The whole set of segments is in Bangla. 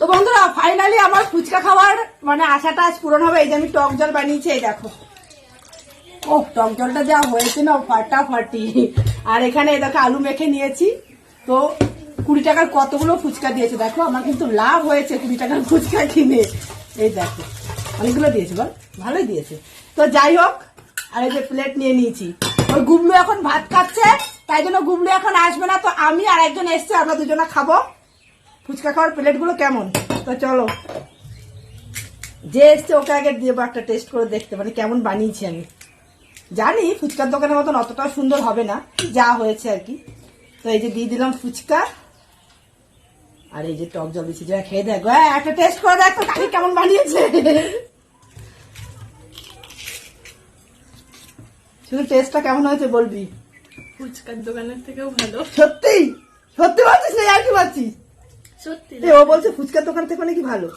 তো বন্ধুরা ফাইনালি আমার ফুচকা খাওয়ার মানে আশাটা আজ পূরণ হবে, এই যে আমি টক জল বানিয়েছি, এই দেখো। ও টক জলটা যা হয়েছে না, ফাটাফাটি। আর এখানে দেখো, আলু মেখে নিয়েছি। তো কুড়ি টাকার কতগুলো ফুচকা দিয়েছে দেখো, আমার কিন্তু লাভ হয়েছে কুড়ি টাকার ফুচকা কিনে। এই দেখো, অনেকগুলো দিয়েছে বল, ভালোই দিয়েছে। তো যাই হোক, আর এই যে প্লেট নিয়ে নিয়েছি। ওই গুবলু এখন ভাত খাচ্ছে, তাই জন্য গুবলু এখন আসবে না, তো আমি আর একজন এসছে, আমরা দুজনে খাব। ফুচকা খাওয়ার প্লেটগুলো কেমন? তো চলো। যে এসছে ওকে আগে দেবো একটা টেস্ট করে দেখতে মানে কেমন বানিয়েছি আমি। জানি ফুচকার দোকানের মতন অতটা সুন্দর হবে না যা হয়েছে আর কি। তো এই যে দিয়ে দিলাম ফুচকা। আর এই যে টক জল দিচ্ছি যা খেয়ে দেখো। হ্যাঁ একটা টেস্ট করে দেখো কাকি কেমন বানিয়েছে। শুধু টেস্টটা কেমন হয়েছে বলবি? ফুচকার দোকানের থেকেও ভালো। সত্যি? সত্যি বলছিস না? আর কি বলছিস? সত্যি ও বলছে ফুচকার দোকান থেকে নাকি ভালো?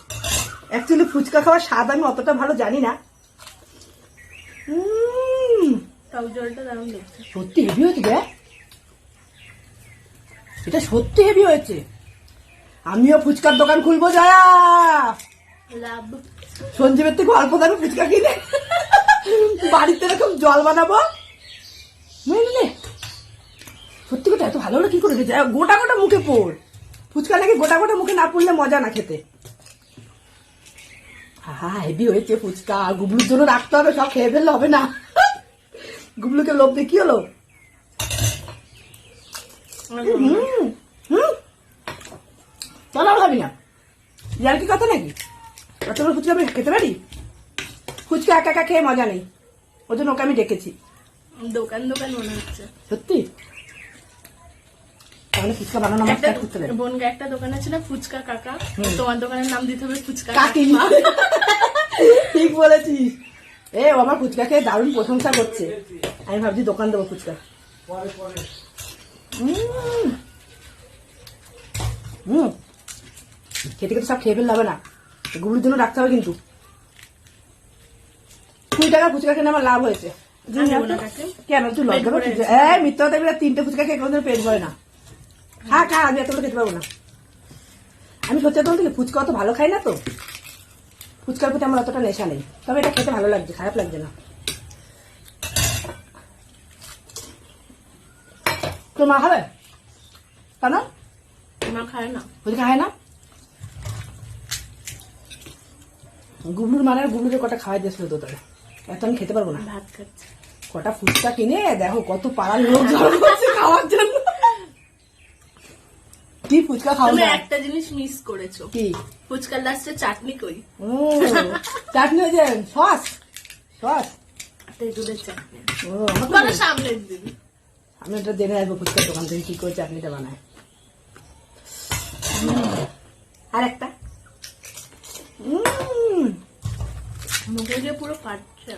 অ্যাকচুয়ালি ফুচকা খাওয়ার স্বাদ আমি অতটা ভালো জানি না। সত্যি হেভি হয়েছে রে। এটা সত্যি হেভি হয়েছে। আমিও ফুচকার দোকান খুলবো লাভ। সঞ্জীবের থেকে অল্প দামে ফুচকা কিনে বাড়িতে এরকম জল বানাবো। বুঝলি সত্যি কথা এত ভালো হলো কি করে গোটা গোটা মুখে পড়। ফুচকা নাকি গোটা গোটা মুখে না পড়লে মজা না খেতে। হ্যাঁ হেভি হয়েছে ফুচকা। গুবলুর জন্য রাখতে হবে সব খেয়ে ফেললে হবে না। গুবলুকে লোভ দিয়ে কি হলো? হুম হুম। চলো আর খাবি না। ইয়ার কি কথা নাকি? এতগুলো ফুচকা আমি খেতে পারি? ফুচকা একা একা খেয়ে মজা নেই। ওই জন্য ওকে আমি ডেকেছি। দোকান দোকান মনে হচ্ছে। সত্যি? তাহলে ফুচকা বানানো আমার একটা start করতে একটা দোকান আছে না ফুচকা কাকা। তোমার দোকানের নাম দিতে হবে ফুচকা কাকিমা। ঠিক বলেছিস। এ আমার ফুচকা খেয়ে দারুণ প্রশংসা করছে। আমি ভাবছি দোকান দেবো ফুচকা। হুম। খেতে খেতে সব খেয়ে ফেললে হবে না। গুবলির জন্য রাখতে হবে কিন্তু। কুড়ি টাকা ফুচকা খেলে আমার লাভ হয়েছে? কেন? তুই লজ্জা পেট ভরে করছিস এ মিথ্যা তিনটে ফুচকা খেয়ে কোনোদিন পেট ভরে না। খা খা আমি এতগুলো খেতে পারব না। আমি সত্যি কথা বলতে ফুচকা অত ভালো খাই না তো। ফুচকার প্রতি আমার অতটা নেশা নেই। তবে এটা খেতে ভালো লাগছে খারাপ লাগছে না। তোর মা খাবে? কেন? মা খায় না। ফুচকা খায় না? গুবলুর মানে গুবলুকে কটা খাওয়াই দিয়েছিল তো তোরা এত আমি খেতে পারব না। ভাত খাচ্ছে। কটা ফুচকা কিনে দেখো কত পাড়ার লোক জড়ো করছে খাওয়ার জন্য। কি ফুচকা খাও তুমি না একটা জিনিস মিস করেছ। কি? ফুচকার লাস্টে চাটনি কই? উম, চাটনি সস সস। তেঁতুলের চাটনি। ও আমার তো বলো নেই। সামনের দিন। আমি এটা জেনে আসব ফুচকার দোকান থেকে কি করে চাটনিটা বানায়। আর একটা? মুখে পুরো কাটছে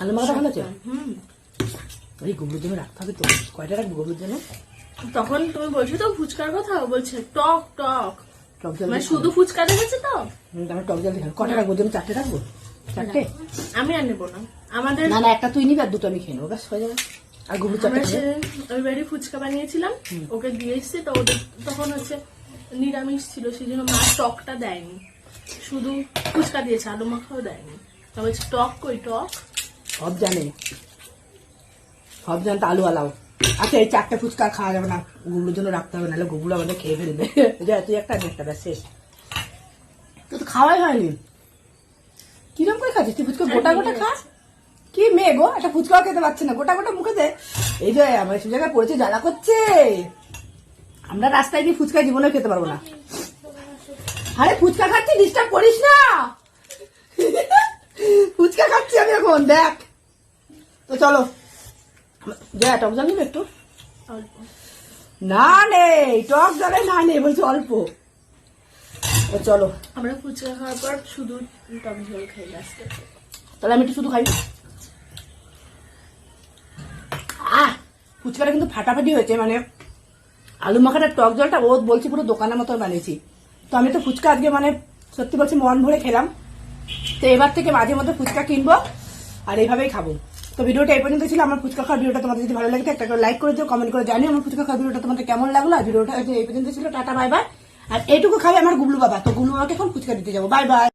আলু হুম। ওই গুবলুর জন্য রাখতে হবে তো কয়টা রাখব গুবলুর জন্য তখন তুমি বলছো তো ফুচকার কথা বলছে টক টক। মানে শুধু ফুচকা দেখেছে তো? আমি টক জল দিয়ে খাব। কটা রাখব জন্য চারটে রাখব? চারটে? আমি আর নেব না। আমাদের না না একটা তুই নিবি আর দুটো আমি খেয়ে নেব ব্যাস হয়ে যাবে। আর গুবলু চারটে বাড়ি ফুচকা বানিয়েছিলাম। ওকে দিয়ে এসছি তো ওদের তখন হচ্ছে নিরামিষ ছিল সেই জন্য মা টকটা দেয়নি। শুধু ফুচকা দিয়েছে আলু মাখাও দেয়নি। তা বলছে টক কই টক? সব জানে। সব জানতো আলু আলাও। আচ্ছা এই চারটে ফুচকা খাওয়া যাবে না। গুবলুর জন্য রাখতে হবে নাহলে গুবলু আমাদের খেয়ে ফেলবে। যা তুই একটা একটা ব্যাস শেষ। তো খাওয়াই হয়নি। কিরম করে খাচ্ছিস? তুই ফুচকা গোটা গোটা খা? কি মেয়ে গো? একটা ফুচকাও খেতে পারছে না। গোটা গোটা মুখে দে। এই যে আমার সব জায়গায় পড়েছে জ্বালা করছে। আমরা রাস্তায় গিয়ে ফুচকা জীবনে খেতে পারব না। আরে ফুচকা খাচ্ছি ডিস্টার্ব করিস না। ফুচকা খাচ্ছি আমি এখন দেখ। তো চলো। যা টক জল নিবে একটু? অল্প। না নেই টক জলে না নেই বলছি অল্প। তো চলো। আমরা ফুচকা খাওয়ার পর শুধু টক ঝোল খাই লাস্টে তাহলে আমি একটু শুধু খাই। আহ ফুচকাটা কিন্তু ফাটাফাটি হয়েছে মানে আলু মাখাটার টক জলটা ও বলছি পুরো দোকানের মতো বানিয়েছি। তো আমি তো ফুচকা আজকে মানে সত্যি বলছি মন ভরে খেলাম। তো এবার থেকে মাঝে মধ্যে ফুচকা কিনবো আর এইভাবেই খাব। তো ভিডিওটা এই পর্যন্ত ছিল। আমার ফুচকা খাওয়ার ভিডিওটা তোমাদের যদি ভালো লাগে একটা করে লাইক করে দিও কমেন্ট করে জানিও আমার ফুচকা খাওয়ার ভিডিওটা তোমাদের কেমন লাগল। আর ভিডিওটা এই পর্যন্ত ছিল। টাটা বাই বাই আর এইটুকু খাবে আমার গুবলু বাবা। তো গুবলু বাবাকে এখন ফুচকা দিতে যাব। Bye bye